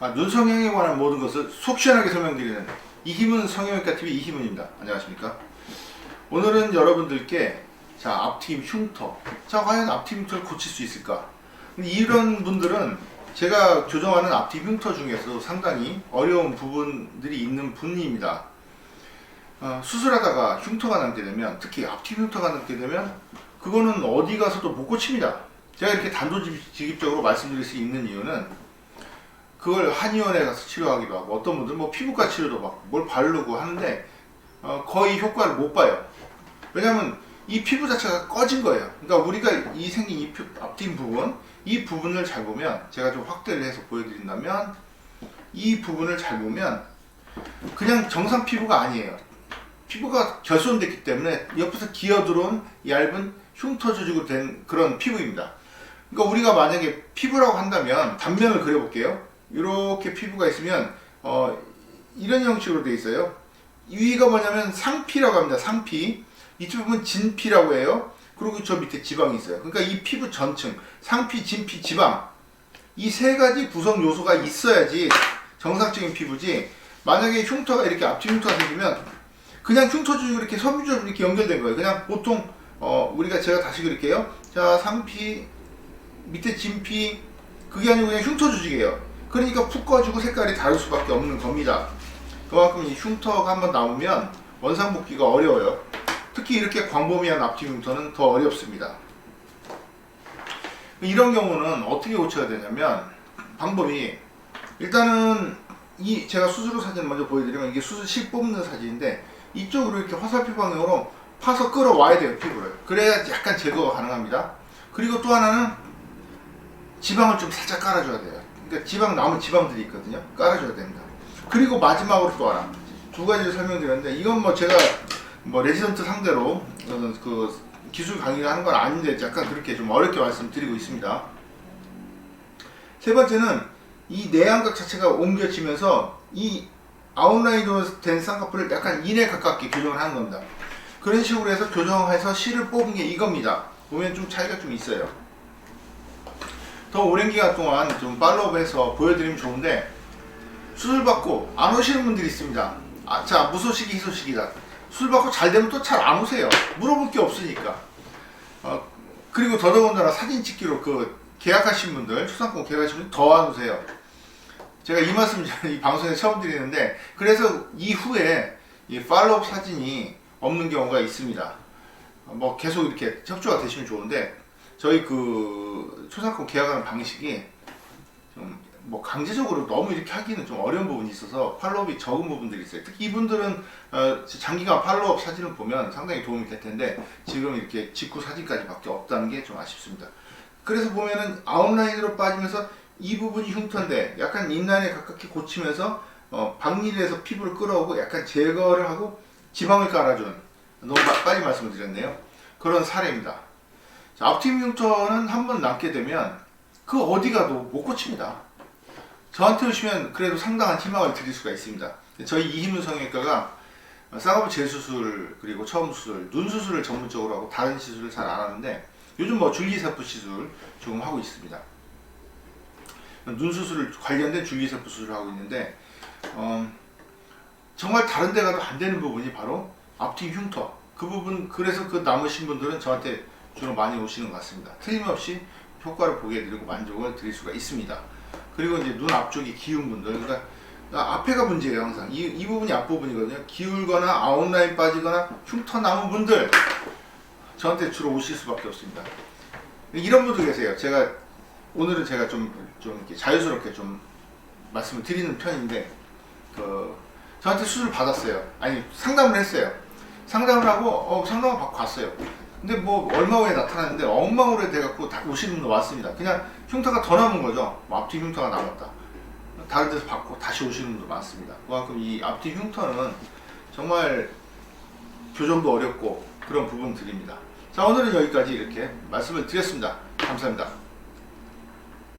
아, 눈 성형에 관한 모든 것을 속 시원하게 설명드리는 이희문 성형외과 TV 이희문입니다. 안녕하십니까? 오늘은 여러분들께 자 앞팀 흉터, 자 과연 앞팀 흉터를 고칠 수 있을까? 이런 분들은 제가 교정하는 앞팀 흉터 중에서 상당히 어려운 부분들이 있는 분입니다. 어, 수술하다가 흉터가 남게 되면 특히 앞팀 흉터가 남게 되면 그거는 어디 가서도 못 고칩니다. 제가 이렇게 단도직입적으로 말씀드릴 수 있는 이유는 그걸 한의원에 가서 치료하기도 하고 어떤 분들은 뭐 피부과 치료도 받고 뭘 바르고 하는데 어, 거의 효과를 못 봐요. 왜냐면 이 피부 자체가 꺼진 거예요. 그러니까 우리가 이 생긴 이 피- 앞뒤 부분, 이 부분을 잘 보면 제가 좀 확대를 해서 보여드린다면 이 부분을 잘 보면 그냥 정상 피부가 아니에요. 피부가 결손됐기 때문에 옆에서 기어 들어온 얇은 흉터 조직으로 된 그런 피부입니다. 그러니까 우리가 만약에 피부라고 한다면 단면을 그려볼게요. 이렇게 피부가 있으면 어, 이런 형식으로 돼 있어요. 위가 뭐냐면 상피라고 합니다. 상피. 이쪽 부분 진피라고 해요. 그리고 저 밑에 지방이 있어요. 그러니까 이 피부 전층, 상피, 진피, 지방 이 세 가지 구성 요소가 있어야지 정상적인 피부지. 만약에 흉터가 이렇게 앞뒤 흉터가 생기면 그냥 흉터 주고 이렇게 섬유적으로 이렇게 연결된 거예요. 그냥 보통 어, 우리가 제가 다시 그릴게요. 자 상피 밑에 진피 그게 아니고 그냥 흉터 조직이에요. 그러니까 푹 꺼지고 색깔이 다를 수밖에 없는 겁니다. 그만큼 이 흉터가 한번 나오면 원상복귀가 어려워요. 특히 이렇게 광범위한 앞뒤 흉터는 더 어렵습니다. 이런 경우는 어떻게 고쳐야 되냐면 방법이 일단은 이 제가 수술 후 사진 먼저 보여드리면 이게 수술 실 뽑는 사진인데 이쪽으로 이렇게 화살표 방향으로 파서 끌어와야 돼요 피부를 그래야 약간 제거가 가능합니다. 그리고 또 하나는 지방을 좀 살짝 깔아줘야 돼요. 그러니까 지방 남은 지방들이 있거든요. 깔아줘야 됩니다. 그리고 마지막으로 또 하나 두 가지를 설명드렸는데 이건 뭐 제가 뭐 레지던트 상대로 어, 그 기술 강의를 하는 건 아닌데 약간 그렇게 좀 어렵게 말씀드리고 있습니다. 세 번째는 이 내안각 자체가 옮겨지면서 이 아웃라인으로 된 쌍꺼풀을 약간 인에 가깝게 교정을 하는 겁니다. 그런 식으로 해서 교정해서 실을 뽑은 게 이겁니다. 보면 좀 차이가 좀 있어요. 더 오랜 기간 동안 좀 팔로우해서 보여드리면 좋은데 수술 받고 안 오시는 분들이 있습니다. 아, 자 무소식이 희소식이다. 수술 받고 잘 되면 또 잘 안 오세요. 물어볼 게 없으니까. 어, 그리고 더더군다나 사진 찍기로 그 계약하신 분들, 초상권 계약하신 분들 더 안 오세요. 제가 이 말씀 이 방송에 처음 드리는데 그래서 이후에 이 팔로업 사진이 없는 경우가 있습니다. 어, 뭐 계속 이렇게 협조가 되시면 좋은데 저희 그 초상권 계약하는 방식이 좀 뭐 강제적으로 너무 이렇게 하기는 좀 어려운 부분이 있어서 팔로업이 적은 부분들이 있어요. 특히 이분들은 어, 장기간 팔로업 사진을 보면 상당히 도움이 될 텐데 지금 이렇게 직후 사진까지밖에 없다는 게 좀 아쉽습니다. 그래서 보면은 아웃라인으로 빠지면서 이 부분이 흉터인데 약간 인라인에 가깝게 고치면서 어, 박리에서 피부를 끌어오고 약간 제거를 하고 지방을 깔아주는 너무 마- 빨리 말씀을 드렸네요. 그런 사례입니다. 자, 앞팀 흉터는 한 번 남게 되면 그 어디 가도 못 고칩니다. 저한테 오시면 그래도 상당한 희망을 드릴 수가 있습니다. 저희 이희문 성형외과가 쌍꺼풀 재수술 그리고 처음 수술, 눈 수술을 전문적으로 하고 다른 시술을 잘 안 하는데 요즘 뭐 줄기세포 시술 조금 하고 있습니다. 눈 수술을 관련된 줄기세포 수술을 하고 있는데 어, 정말 다른 데 가도 안 되는 부분이 바로 앞뒤 흉터 그 부분 그래서 그 남으신 분들은 저한테 주로 많이 오시는 것 같습니다. 틀림없이 효과를 보게 해드리고 만족을 드릴 수가 있습니다. 그리고 이제 눈 앞쪽이 기운 분들 그러니까 앞에가 문제예요 항상. 이, 이 부분이 앞부분이거든요. 기울거나 아웃라인 빠지거나 흉터 남은 분들 저한테 주로 오실 수밖에 없습니다. 이런 분들 계세요. 제가 오늘은 제가 좀, 좀 이렇게 자유스럽게 좀 말씀을 드리는 편인데 그 저한테 수술 받았어요. 아니 상담을 했어요. 상담을 하고 어, 상담을 받고 갔어요 근데 뭐 얼마 후에 나타났는데 엉망으로 돼갖고 다 오시는 분들 왔습니다. 그냥 흉터가 더 남은 거죠. 뭐 앞뒤 흉터가 남았다. 다른 데서 받고 다시 오시는 분도 많습니다. 그만큼 이 앞뒤 흉터는 정말 교정도 어렵고 그런 부분들입니다. 자 오늘은 여기까지 이렇게 말씀을 드렸습니다. 감사합니다.